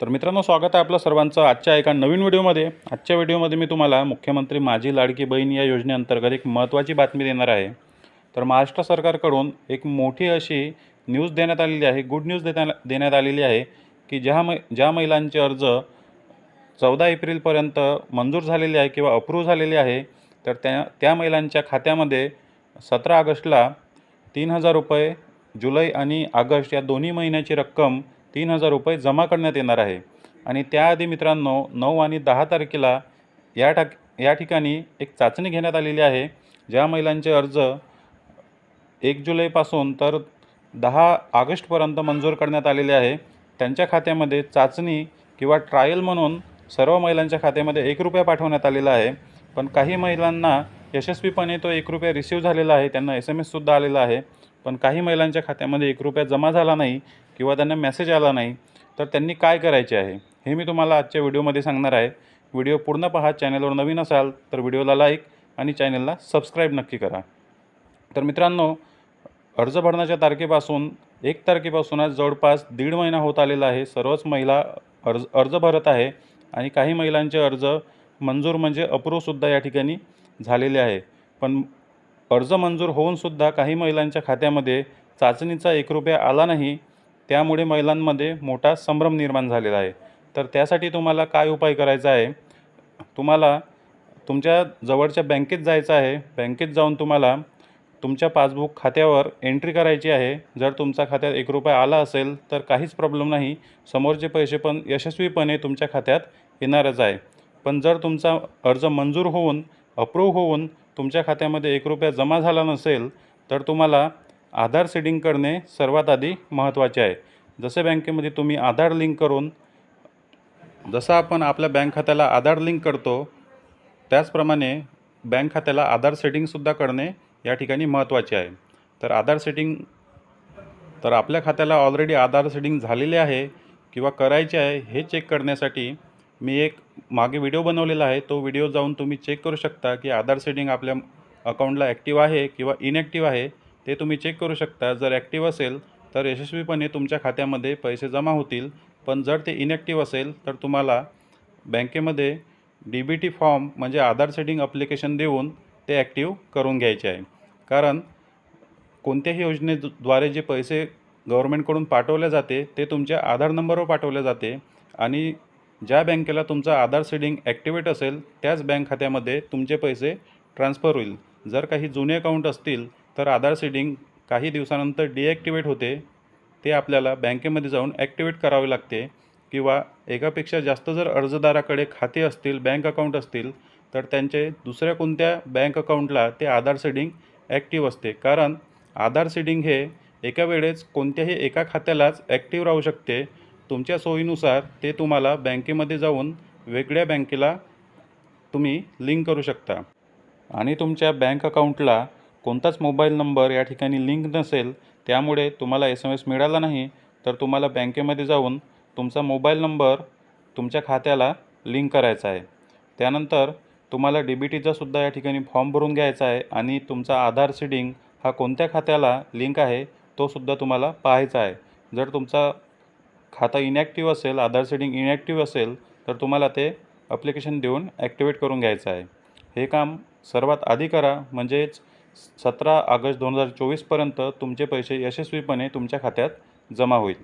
तर मित्रांनो स्वागत आहे आपलं सर्वांचं आजच्या एका नवीन व्हिडिओमध्ये. आजच्या व्हिडिओमध्ये मी तुम्हाला मुख्यमंत्री माझी लाडकी बहीण या योजनेअंतर्गत एक महत्त्वाची बातमी देणार आहे. तर महाराष्ट्र सरकारकडून एक मोठी अशी न्यूज देण्यात आलेली आहे गुड न्यूज देता देण्यात आलेली आहे की ज्या मै ज्या महिलांचे अर्ज चौदा एप्रिलपर्यंत मंजूर झालेले आहे किंवा अप्रूव्ह झालेले आहे तर त्या त्या महिलांच्या खात्यामध्ये सतरा ऑगस्टला तीन हजार रुपये जुलै आणि ऑगस्ट या दोन्ही महिन्याची रक्कम तीन हजार रुपये जमा करण्यात येणार आहे. आणि त्याआधी मित्रांनो नऊ आणि दहा तारखेला या टाक या ठिकाणी एक चाचणी घेण्यात आलेली आहे. ज्या महिलांचे अर्ज एक जुलैपासून तर दहा ऑगस्टपर्यंत मंजूर करण्यात आलेले आहे. त्यांच्या खात्यामध्ये चाचणी किंवा ट्रायल म्हणून सर्व महिलांच्या खात्यामध्ये एक रुपया पाठवण्यात आलेला आहे. पण काही महिलांना यशस्वीपणे तो एक रुपया रिसीव झालेला आहे. त्यांना एस एम एससुद्धा आलेला आहे. पण काही महिलांच्या खात्यामध्ये एक रुपया जमा झाला नाही किंवा त्यांना मेसेज आला नाही तर त्यांनी काय करायचे आहे? हे मी तुम्हाला आजच्या व्हिडिओमध्ये सांगणार आहे. व्हिडिओ पूर्ण पहा चॅनलवर नवीन असाल तर व्हिडिओला लाईक आणि चॅनलला सबस्क्राईब नक्की करा. तर मित्रांनो अर्ज भरण्याच्या तारखेपासून एक तारखेपासून आज जवळपास दीड महिना होत आलेला आहे. सर्वच महिला अर्ज अर्ज भरत आहे आणि काही महिलांचे अर्ज मंजूर म्हणजे अप्रूवसुद्धा या ठिकाणी झालेले आहे. पण अर्ज मंजूर होऊनसुद्धा काही महिलांच्या खात्यामध्ये चाचणीचा एक रुपया आला नाही. त्यामुळे महिलांमध्ये मोठा संभ्रम निर्माण झालेला आहे. तर त्यासाठी तुम्हाला काय उपाय करायचा आहे? तुम्हाला तुमच्या जवळच्या बँकेत जायचं आहे. बँकेत जाऊन तुम्हाला तुमच्या पासबुक खात्यावर एंट्री करायची आहे. जर तुमच्या खात्यात एक रुपया आला असेल तर काहीच प्रॉब्लेम नाही. समोरचे पैसे पण यशस्वीपणे तुमच्या खात्यात येणारच आहे. पण जर तुमचा अर्ज मंजूर होऊन अप्रूव्ह होऊन तुमच्या खात्यामध्ये एक रुपया जमा झाला नसेल तर तुम्हाला आधार सेटिंग करणे सर्वात आधी महत्त्वाचे आहे. जसे बँकेमध्ये तुम्ही आधार लिंक करून जसं आपण आपल्या बँक खात्याला आधार लिंक करतो त्याचप्रमाणे बँक खात्याला आधार सेटिंगसुद्धा करणे या ठिकाणी महत्त्वाचे आहे. तर आधार सेटिंग तर आपल्या खात्याला ऑलरेडी आधार सेटिंग झालेले आहे किंवा करायचे आहे हे चेक करण्यासाठी मी एक मागे व्हिडिओ बनवलेला आहे. तो व्हिडिओ जाऊन तुम्ही चेक करू शकता की आधार सेटिंग आपल्या अकाउंटला ॲक्टिव्ह आहे किंवा इनॲक्टिव्ह आहे. ते तुम्ही चेक करू शकता. जर ॲक्टिव्ह असेल तर यशस्वीपणे तुमच्या खात्यामध्ये पैसे जमा होतील. पण जर ते इनॲक्टिव्ह असेल तर तुम्हाला बँकेमध्ये डी बी टी फॉर्म म्हणजे आधार सेटिंग अप्लिकेशन देऊन ते ॲक्टिव्ह करून घ्यायचे आहे. कारण कोणत्याही योजनेद्वारे जे पैसे गव्हर्मेंटकडून पाठवले जाते ते तुमच्या आधार नंबरवर पाठवले जाते. आणि ज्या बँकेला तुमचा आधार सेडिंग ॲक्टिवेट असेल त्याच बँक खात्यामध्ये तुमचे पैसे ट्रान्स्फर होईल. जर काही जुने अकाउंट असतील तर आधार सेडिंग काही दिवसानंतर डिॲक्टिवेट होते. ते आपल्याला बँकेमध्ये जाऊन ॲक्टिवेट करावे लागते. किंवा एकापेक्षा जास्त जर अर्जदाराकडे खाते असतील बँक अकाउंट असतील तर त्यांचे दुसऱ्या कोणत्या बँक अकाउंटला ते आधार सेडिंग ॲक्टिव्ह असते. कारण आधार सीडिंग हे एका वेळेस कोणत्याही एका खात्यालाच ॲक्टिव्ह राहू शकते. तुमच्या सोयीनुसार ते तुम्हाला बँकेमध्ये जाऊन वेगळ्या बँकेला तुम्ही लिंक करू शकता. आणि तुमच्या बँक अकाउंटला कोणताच मोबाईल नंबर या ठिकाणी लिंक नसेल त्यामुळे तुम्हाला एस एम एस मिळाला नाही तर तुम्हाला बँकेमध्ये जाऊन तुमचा मोबाईल नंबर तुमच्या खात्याला लिंक करायचा आहे. त्यानंतर तुम्हाला डी बी टीचा सुद्धा या ठिकाणी फॉर्म भरून घ्यायचा आहे आणि तुमचा आधार सीडिंग हा कोणत्या खात्याला लिंक आहे तो सुद्धा तुम्हाला पाहायचा आहे. जर तुमचा खाता इनॅक्टिव्ह असेल आधार सेटिंग इनॅक्टिव्ह असेल तर तुम्हाला ते अप्लिकेशन देऊन ॲक्टिवेट करून घ्यायचं आहे. हे काम सर्वात आधी करा म्हणजेच सतरा ऑगस्ट दोन हजार चोवीसपर्यंत तुमचे पैसे यशस्वीपणे तुमच्या खात्यात जमा होईल.